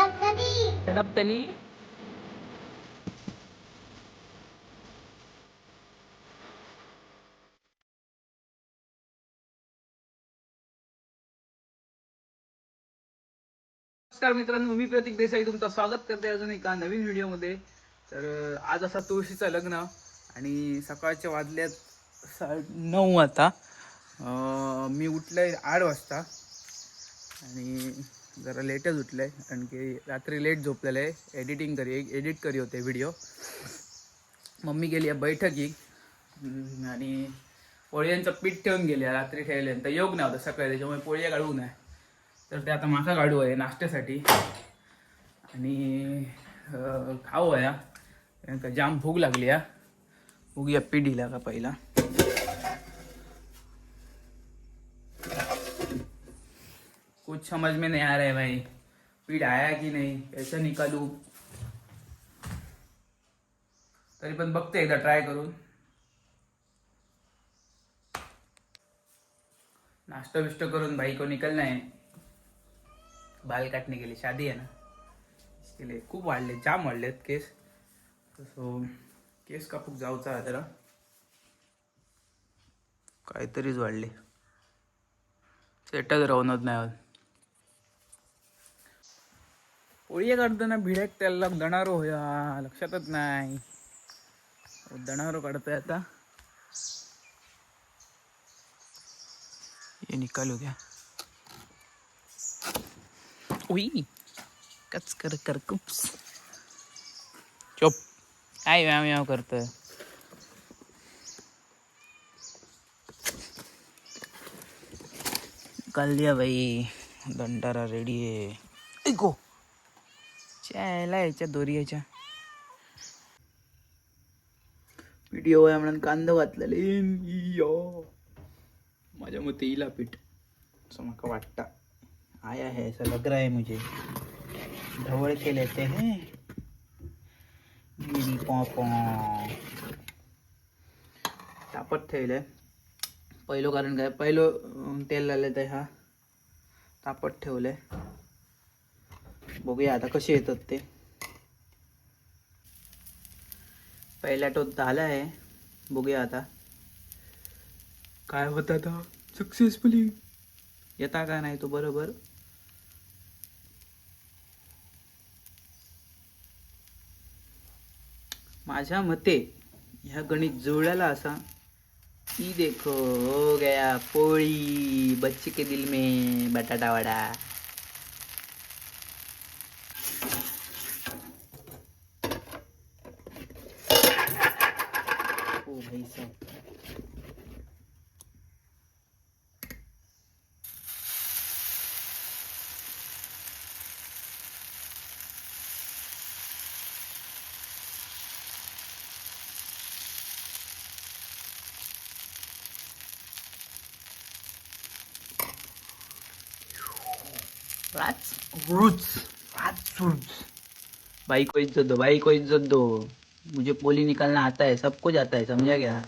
तली नमस्कार मित्रांनो मी प्रतीक देसाई तुमचं स्वागत करते अजून एका नवीन व्हिडिओमध्ये. तर आज असा तुळशीचं लग्न आणि सकाळचे वाजल्यात साडे नऊ आता. अं, मी उठलोय आठ वाजता. आणि जरा लेटच उठलंय कारण की रात्री लेट झोपलेलं आहे. एडिटिंग करी एडिट करी होते व्हिडिओ मम्मी गेली आहे बैठकी. आणि पोळ्यांचं पीठ ठेवून गेली आहे, रात्री ठेवले. तर योग नव्हता सकाळी त्याच्यामुळे पोळ्या काढू नये तर ते आता माका काढू आहे नाश्त्यासाठी. आणि खाऊ आहे. कारण का जाम भूक लागली आहे. भूक या पिढीला का पहिला. कुछ समझ में नहीं आ रहा है भाई। पीठ आया की नहीं? कैसे निकालू? तरी पण बघते एकदा ट्राय करून नाश्ता बिष्ट करून भाई को निकलना है। बाल काटने के लिए शादी है ना? इसके लिए खूप वाढले जाम वाढलेत केस। सो केस कापूक जाऊचा आहे जरा। काहीतरीच वाढले सेटच राहूनच नाही ओळी काढताना भिड्याक त्याला दणारो होया लक्षातच नाही। दणारो काढतोय आता ये निकालू क्या हो ओई कच कर कर कुप्स। चोप। काय व्यायाम व्याव करतोय निकाल दिया भाई। दंडारा रेडी आहे ऐको यायला याच्या दोरी याच्या व्हिडिओ आहे म्हणून कांदा घातलेले माझ्या मते इला पीठ. असं मला वाटता. आया है ऐसा लग रहा है मुझे म्हणजे. ढवळ के लेते हैं. गिरी पॉपॉ तापत ठेवलंय. पहिलं कारण काय? पहिलं तेल लावलं ते हा. तापत ठेवलंय. बघूया आता कसे येतात ते. पहिला टोप झाला आहे बघूया आता. काय होत आता? सक्सेसफुली येता का नाही तो बरोबर? माझ्या मते ह्या गणित जुळलेला असा. ई देखो हो गया पोळी बच्चे के दिल में बटाटा वडा. भाई साहब Rats roots. Rats roots. भाई को इज्जत दो भाई को इज्जत दो मुझे पोली निकालना आता है सब कुछ आता है समझा क्या?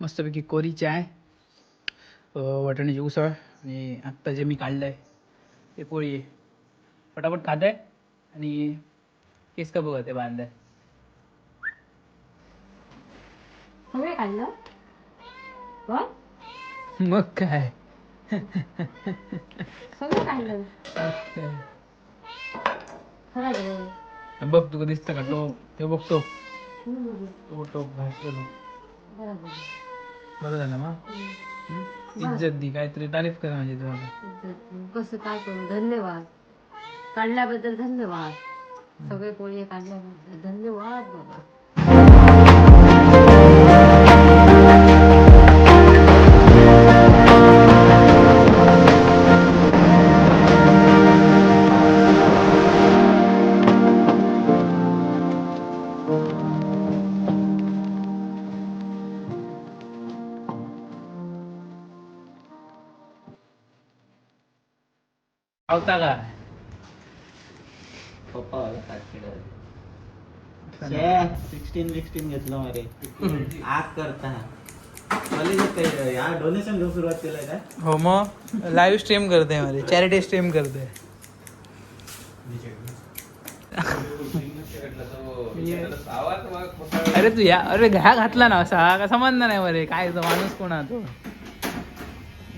मस्तपैकी कोरी चाय अं, वाटाण्याची उसळ आणि आत्ता जे मी काढलं आहे ते पोळी. आहे पटापट खात आहे आणि केस का बघत आहे बांधाय सगळे काढलं पण मग काय? सगळं बघ तुका दिसतं का टोप? ते बघतो तो टोप घासलेलो बरोबर बरं झालं मग? इज्जत दी काहीतरी तारीफ करा म्हणजे तुम्हाला कसं काय करू? धन्यवाद. काढल्याबद्दल धन्यवाद. सगळे पोळी काढल्याबद्दल धन्यवाद बाबा. आवता का? पप्पा वाला सिक्स्टीन घेतलं मरे. करता हो मग? लाईव्ह स्ट्रीम करते हमारे चॅरिटी स्ट्रीम करते. अरे तू या अरे घ्या घातला ना असा. का समजणार नाही मरे? काय माणूस कोणा तो?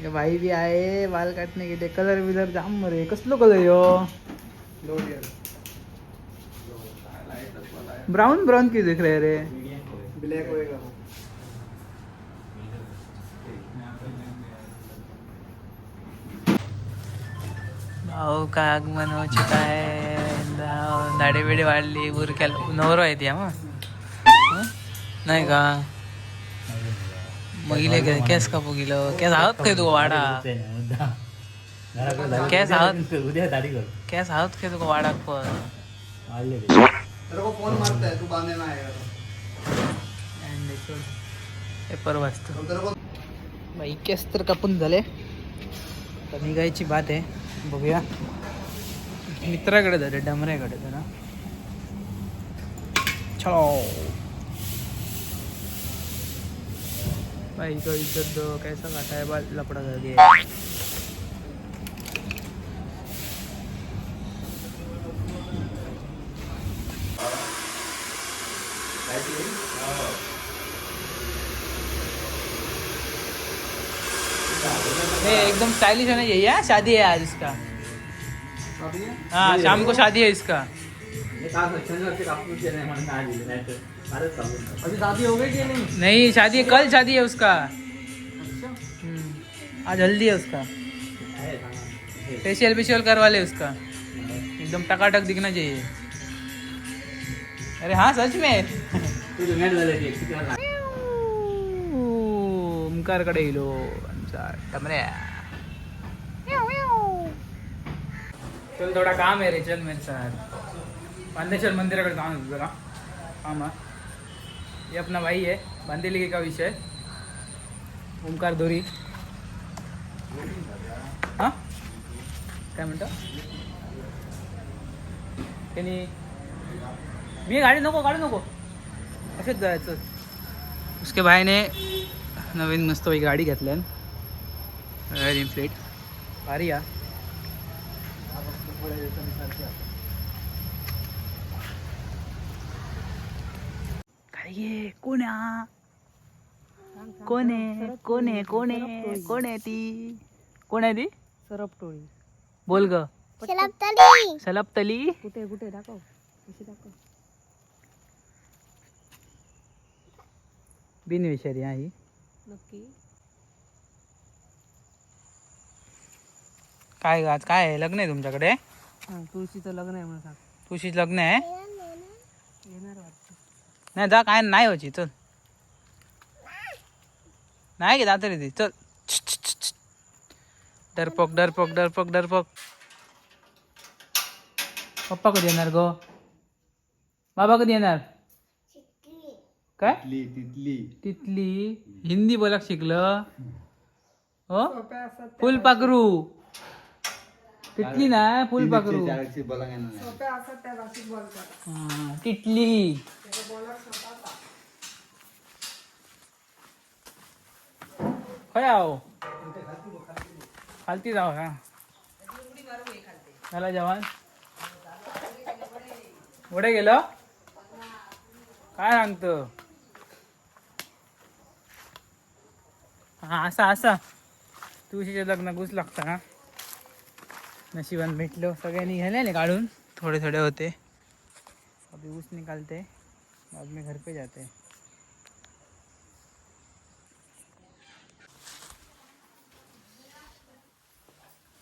ये बाई बी आहे बाल काटणे गेले कलर बिलर जाम मरे। कसलो कलर यो? ब्राऊन ब्राऊन की दिख रहे रे? ब्लॅक होएगा भाऊ का आगमन हो चुका है। दाव- दाढी बिडी वाढली बुरक्याला नवरो आहे ती मग? हं? नाही का? मग इले केस कापू गेलो. केस आहोत काय तू वाडा. केस आहोत उद्या दाढी कर केस आहोत काय तुका वाडाक पण. फोन मारताय तू बांधे नाही पेपर वाचतो बाई केस तर कापून झाले. तर निघायची बात आहे. बघूया. मित्राकडे झाले डमऱ्याकडे जरा छाव. भाई को इज़्ज़त दो कैसा काटा है बाल लपड़ा कर दिया। एकदम स्टाइलिश है ना ये यार शादी है आज इसका। हाँ? शाम को शादी है इसका। अभी शादी हो गई कि नहीं नहीं शादी कल शादी है उसका। हम्म, आज हल्दी है उसका। फेशियल फेशियल करवा ले उसका। एकदम टकाटक दिखना चाहिए। अरे हाँ सच में। ओमकारकडे गेलो आमचा टमऱ्या चल थोडा काम है रे चल मेरे साथ। बांदेश्वर मंदिराकडे काम आहे जरा। काम आहे ये अपना भाई है बांदेली का विषय ओंकार दोरी। हां? काय म्हणतो त्यांनी मी गाडी नको गाडी नको। असेच जायचं उसके भाईने नवीन मस्त एक गाडी घेतल्यान रॉयल इन्फ्लिट भारी या ये कोण आहे. हा? कोण? आहे कोण? आहे कोण? आहे कोण आहे ती? कोण आहे ती सरपटोळी बोल ग. सलपतली कुठे कुठे? दाखव. कशी दाखव. बिनविषारी हा ही नक्की. काय ग आज काय आहे? लग्न आहे तुमच्याकडे? हां तुळशीचं लग्न आहे म्हणून सांग. तुझी लग्न आहे? नाही जा काय नाही व्हायची चल नाही गे जात रे ती. चल. डरपोक डरपोक डरपोक डरपोक. पप्पा कधी येणार गो? बाबा कधी येणार? काय? तिथली तिथली. तिथली. हिंदी बोलाक शिकलं. हो? फुलपाखरू तिथली ना फुलपाखरू बोला हा, तिथली. खय आहो. खालती जाऊ हा. झाला जेवण? पुढे गेलं? काय सांगतो? हा असा असा. तुळशीचे लग्न घुस लागतं हा. नशिबान भेटलो. सगळ्यांनी घ्यायला काढून. थोडे थोडे होते. अभी ऊस निकालते. बाद में घर पे जाते.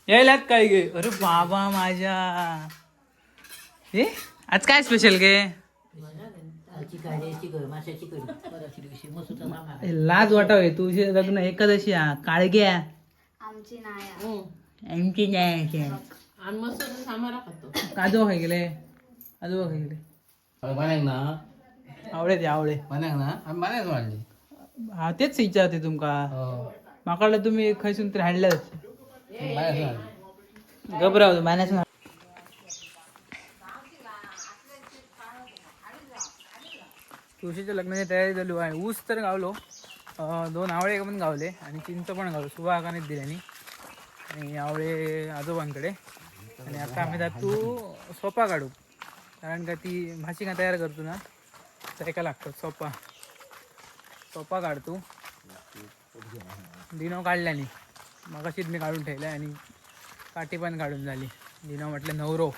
यायलात काय गे? अरे बाबा माझ्या. हे आज काय स्पेशल गे? ए, लाज वाटावे. तुझे लग्न एकादशी हा काळग्या आमची नाही आमची नाही आणि मस्त सामारा खातो काजू खाय गेले काजू खाय गेले बनाक ना आवडे ते आवडे बनाक ना आम्ही बनाक वाढली हा तेच विचारते तुमका माकडला तुम्ही खयसून तरी हाडल्याच घबराव मानाच तुळशीच्या लग्नाची तयारी झाली आहे ऊस तर गावलो दोन आवळे पण गावले आणि चिंच पण गावलो सुबा आकानेच दिल्यानी आणि आवळे आजोबांकडे. आणि आता आम्ही जातो सोपा काढू. कारण का ती भाजी का तयार करतो ना तर एका लागतं सोपा. सोपा काढतो. दिनो काढल्याने. मग अशीच मी काढून ठेवलं आणि काठी पण काढून झाली. दिनो म्हटलं नवरो.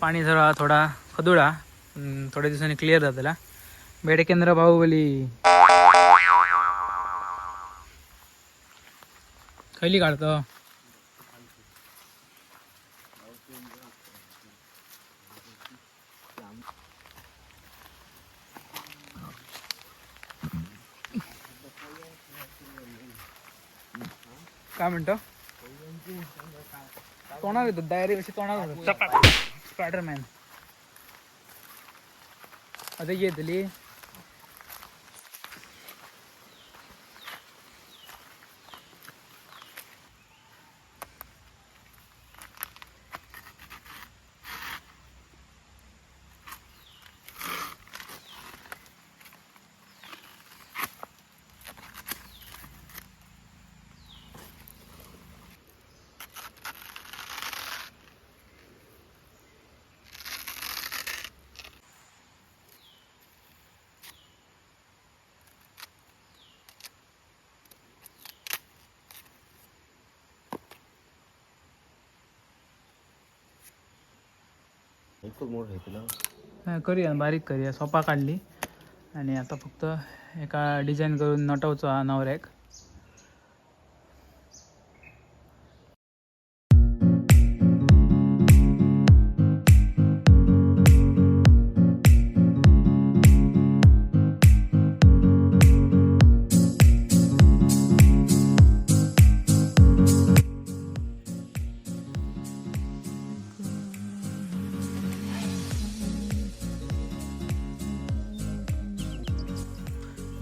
पाणी जरा थोडा खदुळा थोड्या दिवसांनी क्लिअर जातला बेडकेंद्र बाहुबली. खैली काढतो. काय म्हणतो? तोंडावर येतो डायरी कशी तोंडावर स्पायडरमॅन आता येतली हा, करूया बारीक करूया. सोपा काढली. आणि आता फक्त एका डिझाईन करून नटवचो हा नवऱ्याक.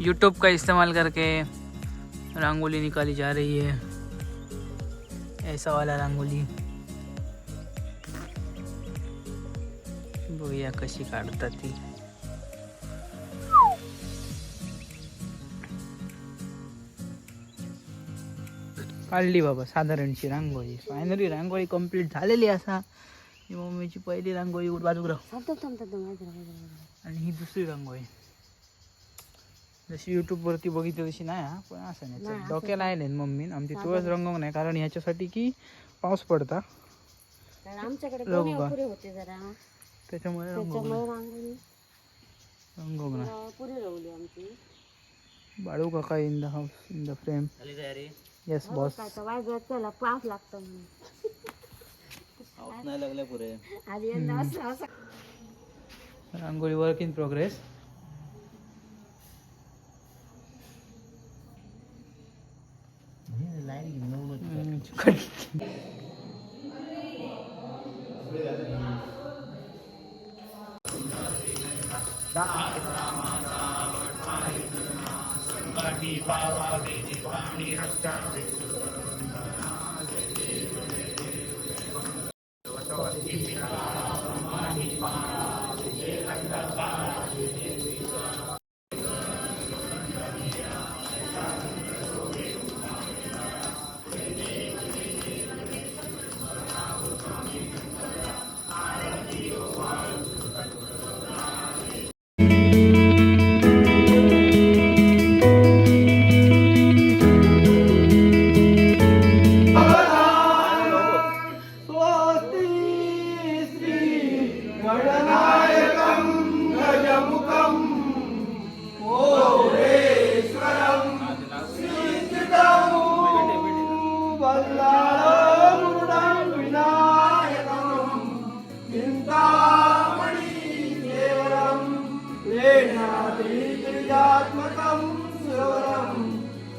यूट्यूब का इस्तेमाल करके रंगोली निकाली जा रही है। ऐसा वाला रंगोली। बघूया कशी काढतात ती काढली बाबा साधारणची रांगोळी फायनली रांगोळी कंप्लीट झालेली असा। ही मम्मीची पहिली रांगोळी बाजूक राह. आणि ही दुसरी रांगोळी जशी युट्यूबवरती बघितली तशी नाही हा. पण असं नाही डोक्याला आहे नाही मम्मीन आमची तुळस रंगवून नाही कारण ह्याच्यासाठी की पाऊस पडता. आमच्याकडे होते जरा. त्याच्यामुळे रंगवून आमची. बाळू काका in the house in the frame yes boss त्याला पाच लागतं नाही लागले पुरे. रांगोळी वर्क इन प्रोग्रेस これ त्रिजात्मकं सुरवरं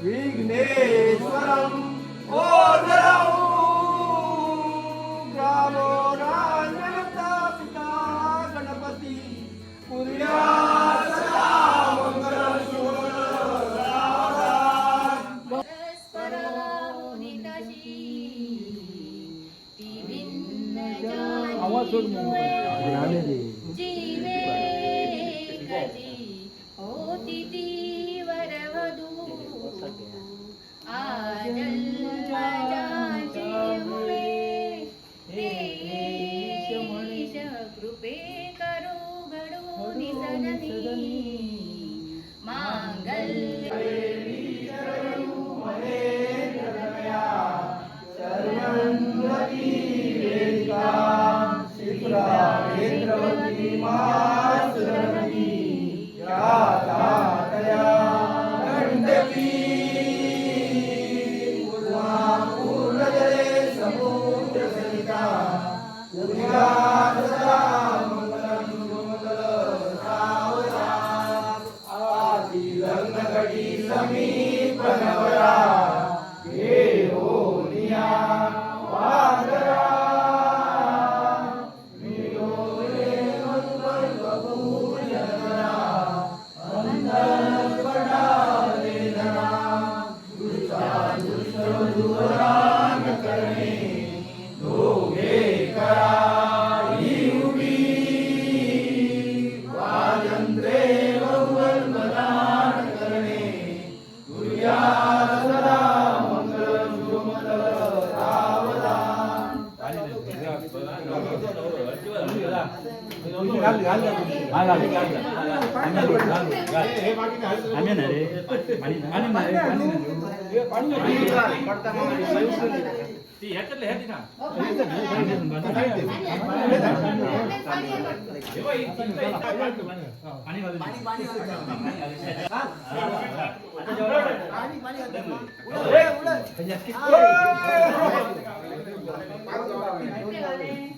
विघ्नेश्वरं ओदरौ ग्रामो राजता पिता गणपती पुर्या Yeah.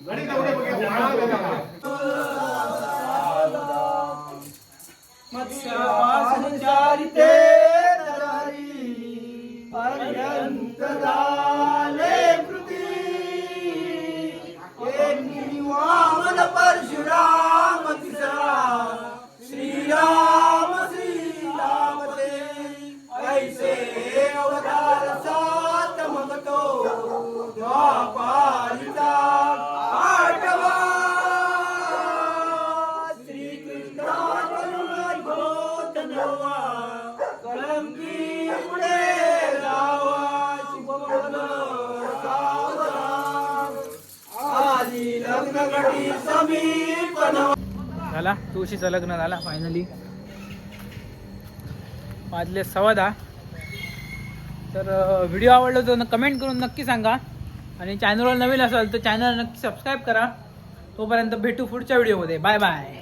ಗಣಿತ ಉಡೇ ಬಗ್ಗೆ परशुराम झाला तुळशीचं लग्न झाला फायनली वाजले सव्वा दहा. तर व्हिडिओ आवडला तर कमेंट करून नक्की सांगा. आणि चॅनलवर नवीन असाल तर चॅनल नक्की सबस्क्राईब करा. तोपर्यंत भेटू पुढच्या व्हिडिओमध्ये बाय बाय